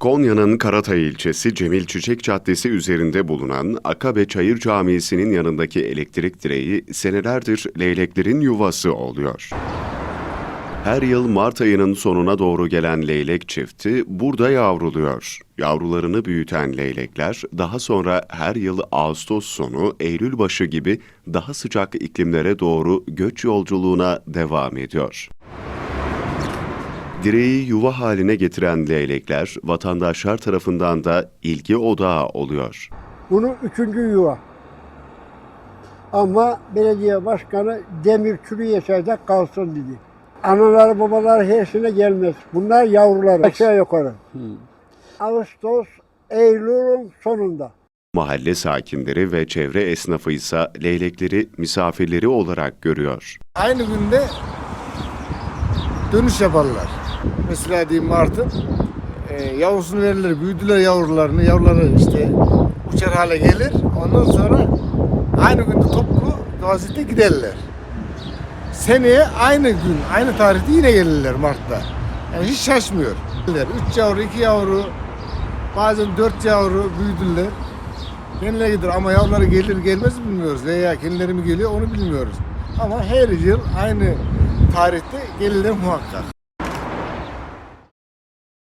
Konya'nın Karatay ilçesi Cemil Çiçek Caddesi üzerinde bulunan Akabe Çayır Camisi'nin yanındaki elektrik direği senelerdir leyleklerin yuvası oluyor. Her yıl Mart ayının sonuna doğru gelen leylek çifti burada yavruluyor. Yavrularını büyüten leylekler daha sonra her yıl Ağustos sonu, Eylül başı gibi daha sıcak iklimlere doğru göç yolculuğuna devam ediyor. Direği yuva haline getiren leylekler vatandaşlar tarafından da ilgi odağı oluyor. Bunu üçüncü yuva. Ama belediye başkanı demir çürü yaşayacak kalsın dedi. Anaları babaları her sene gelmez. Bunlar yavrular aşağı yukarı. Ağustos, Eylül'ün sonunda. Mahalle sakinleri ve çevre esnafı ise leylekleri misafirleri olarak görüyor. aynı günde dönüş yaparlar. Mesela diyeyim Mart'ın e, yavrusunu verirler, büyüdüler yavrularını, yavruları işte uçar hale gelir. Ondan sonra aynı günde toplu vaziyette giderler. Seneye aynı gün, aynı tarihte yine gelirler Mart'ta. Yani hiç şaşmıyor. Üç yavru, iki yavru, bazen dört yavru büyüdüler. Kendileri gider ama yavruları gelir gelmez bilmiyoruz. Veya kendileri mi geliyor onu bilmiyoruz. Ama her yıl aynı tarihte gelirler muhakkak.